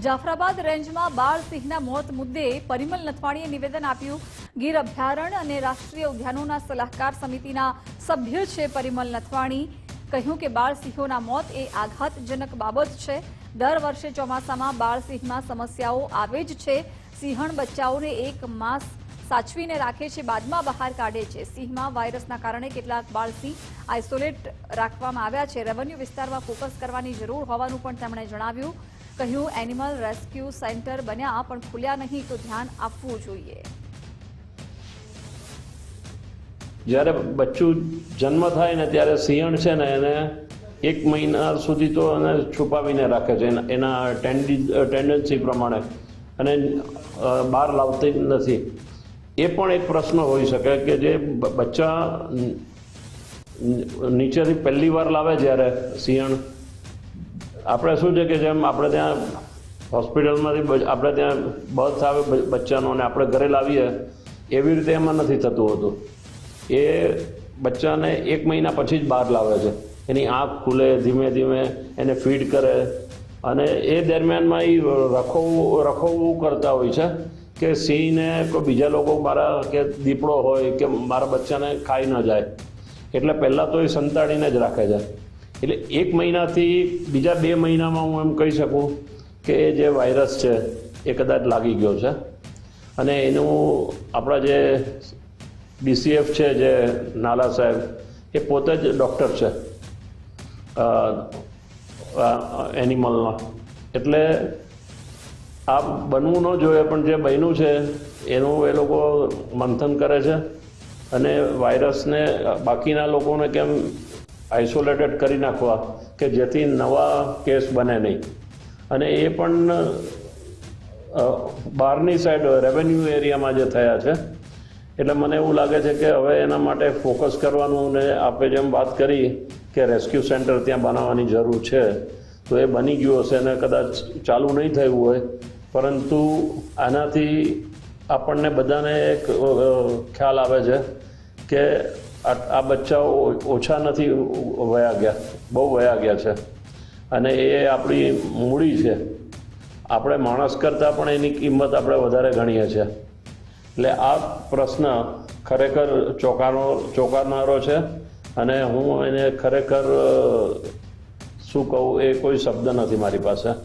જાફરાબાદ રેન્જમાં બાળ સિંહના મોત મુદ્દે પરિમલ નથવાણીએ નિવેદન આપ્યું. ગીર અભયારણ્ય અને રાષ્ટ્રીય ઉદ્યાનોના સલાહકાર સમિતિના સભ્ય છે પરિમલ નથવાણી. કહ્યું કે બાળ સિંહોના મોત એ આઘાતજનક બાબત છે. દર વર્ષે ચોમાસામાં બાળ સિંહમાં સમસ્યાઓ આવે જ છે. સિંહણ બચ્ચાઓને એક માસ સાચવીને રાખે છે, બાદમાં બહાર કાઢે છે. સિંહમાં વાયરસના કારણે કેટલાક બાળસિંહ આઇસોલેટ રાખવામાં આવ્યા છે. રેવન્યુ વિસ્તારમાં ફોકસ કરવાની જરૂર હોવાનું પણ તેમણે જણાવ્યું. કહ્યું એનિમલ રેસ્ક્યુ સેન્ટર બન્યા, પણ ખુલ્યા નહીં, તો ધ્યાન આપવું જોઈએ. જ્યારે બચ્ચું જન્મ થાય ને ત્યારે સિંહણ છે ને, એને એક મહિના સુધી તો એને છુપાવીને રાખે છે. એના- ટેન્ડન્સી પ્રમાણે. અને બહાર લાવતી નથી. એ પણ એક પ્રશ્ન હોઈ શકે કે જે બચ્ચા નીચેથી પહેલી વાર લાવે જ્યારે સિંહણ આપણે શું છે કે જેમ આપણે ત્યાં હોસ્પિટલમાંથી આપણે ત્યાં બર્થ આવે બચ્ચાનો અને આપણે ઘરે લાવીએ, એવી રીતે એમાં નથી થતું હોતું. એ બચ્ચાને એક મહિના પછી જ બહાર લાવે છે. એની આંખ ખુલે, ધીમે ધીમે એને ફીડ કરે અને એ દરમિયાનમાં એ રખોવું રખોવું કરતા હોય છે કે સિંહને કોઈ બીજા લોકો મારા કે દીપડો હોય કે મારા બચ્ચાને ખાઈ ન જાય. એટલે પહેલાં તો એ સંતાડીને જ રાખે છે. એટલે એક મહિનાથી બીજા બે મહિનામાં હું એમ કહી શકું કે જે વાયરસ છે, એ કદાચ લાગી ગયો છે. અને એનું આપણા જે ડીસીએફ છે, જે નાલા સાહેબ, એ પોતે જ ડૉક્ટર છે. એનિમલના એટલે આ બનવું ન જોઈએ, પણ જે બન્યું છે, એનું એ લોકો મંથન કરે છે. અને વાયરસને બાકીના લોકોને કેમ આઇસોલેટેડ કરી નાખવા કે જેથી નવા કેસ બને નહીં. અને એ પણ બહારની સાઈડ રેવન્યુ એરિયામાં જે થયા છે, એટલે મને એવું લાગે છે કે હવે એના માટે ફોકસ કરવાનું ને આપણે જેમ વાત કરી કે રેસ્ક્યુ સેન્ટર ત્યાં બનાવવાની જરૂર છે, તો એ બની ગયું હશે અને કદાચ ચાલુ નહીં થયું હોય. પરંતુ આનાથી આપણને બધાને એક ખ્યાલ આવે છે કે આ બચ્ચાઓ ઓછા નથી વયા ગયા. બહુ વયા ગયા છે. અને એ આપણી મૂડી છે. આપણે માણસ કરતાં પણ એની કિંમત આપણે વધારે ગણીએ છીએ. એટલે આ પ્રશ્ન ખરેખર ચોંકાનો ચોંકાનારો છે. અને હું એને ખરેખર શું કહું એ કોઈ શબ્દ નથી મારી પાસે.